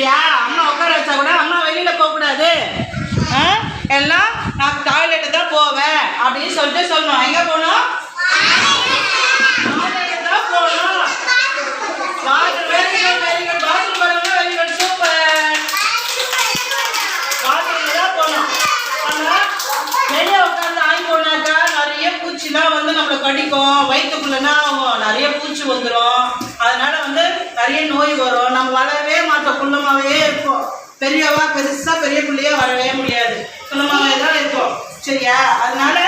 சரியா? அம்மா உட்கார வச்சா கூட அம்மா வெளியில் போகக்கூடாது எல்லாம் நான் டாய்லெட்டு தான் போவேன் அப்படின்னு சொல்லிட்டு சொல்லணும். எங்கே போகணும்? பூச்சிலாம் வந்து நம்மளை கடிக்கும். வயிற்றுக்குள்ளனா நிறைய பூச்சி வந்துடும் அதனால வந்து நிறைய நோய் வரும். நம்ம வளரவே மாட்டோம். குள்ளமாவே இருப்போம். பெரியவா பெருசா பெரிய பிள்ளையா வரவே முடியாது. குள்ளமாவே தான் இருக்கும் சரியா? அதனால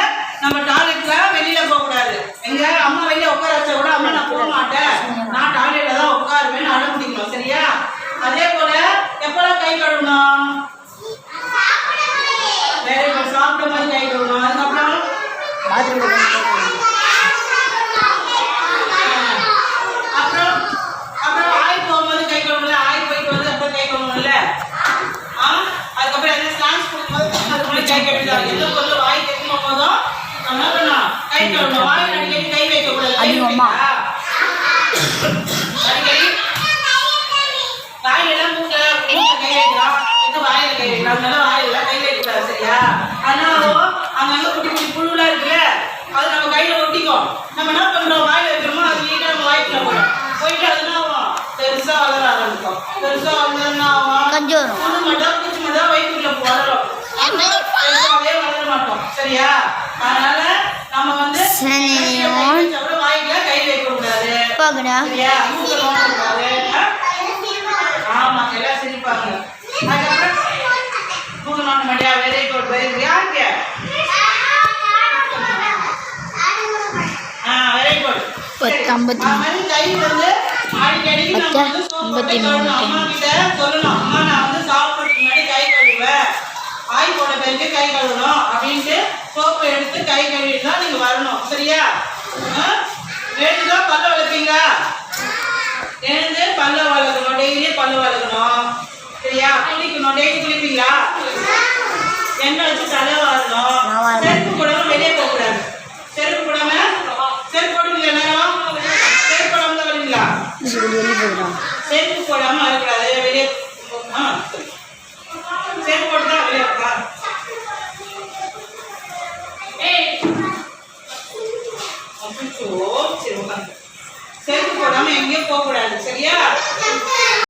நம்ம டாய்லெட்ல வெளியில போக கூடாது எங்க அம்மா வெளியே உட்கார வச்சா கூட அம்மா நான் போக மாட்டேன். நான் டாய்லெட்ல தான் உட்காருவேன்னு அடம் பிடிக்கணும். சரியா? அதே போல எப்பெல்லாம் கை கழுவணும்? வேற சாப்பிட்ட மாதிரி கை கழுவணும். அதுக்கப்புறம்? அப்புறம் அப்புறம் ஆய் போகும்போது கை கழுவணும்ல ஆய் போயிட்டு வந்து அப்புறம் கை கழுவணும்ல ஆ அதுக்கப்புறம் எந்த ஸ்நாக்ஸ் கொடுக்கும்போது அதுக்கு முன்னாடி கை கழுவிதான் எந்த பொருள் வாய் தைக்கும் போதும் நம்ம என்ன பண்ணணும் கை கழுவணும் வாய் அடிக்கடி கை வைக்க கூடாது கை அம்மா. வைக்கிறீங்களா? அடிக்கடி வாயிலெல்லாம் மூக்க மூக்க கை வைக்கலாம் இது வாயில கை வைக்கலாம் அதனால வாயில கை வைக்கக்கூடாது சரியா அதனால அங்கங்க குட்டி குட்டி புழுலாம் இருக்குல்ல அது நம்ம என்ன பண்றோம் வாயில வைக்கிறோமோ அது நீட்டா நம்ம வாய்க்குள்ள போயிடும் போயிட்டு அது என்ன? ஆகும் பெருசா வளர ஆரம்பிக்கும் பெருசா என்ன ஆகும் கொஞ்சம் வரும். புழு மட்டும் பூச்சி மட்டும் வயிற்றுக்குள்ள வளரும் பெருசாவே வளர மாட்டோம். சரியா? அதனால வந்து சரி. கை வைக்க போகடா சிரிப்பாங்க ஆ பத்து, ஐம்பத்தி மூணு. கை பத்து, ஐம்பத்தி மூணு சொல்லணும் நான் வந்து சாப்பிட்றதுக்கு முன்னாடி கை கழுவுவேன் ஆய் போன பிறகு கை கழுவணும் அப்படின்ட்டு சோப்பு எடுத்து கை கழுவிட்டு தான் நீங்க சரியா ஆ? வேணுதா பல்ல வளர்ப்பீங்களா எழுந்து பல்ல வளர்க்கணும். டெய்லி பல்ல வளர்க்கணும். சரியா? குளிக்கணும். டெய்லி குளிப்பீங்களா? எண்ணெய் வச்சு தலை வாரேன். செருப்பு போடாம வெளியே போகக்கூடாது செருப்பு போடாம? செருப்பு போடுவீங்களா நேரம் செருப்பு போடாம தான் வருவீங்களா? செருப்பு போடாம வரக்கூடாது. வெளியே அச்சோ சரி உட்காந்து செருப்பு போடாம எங்கேயும் போகக்கூடாது. சரியா?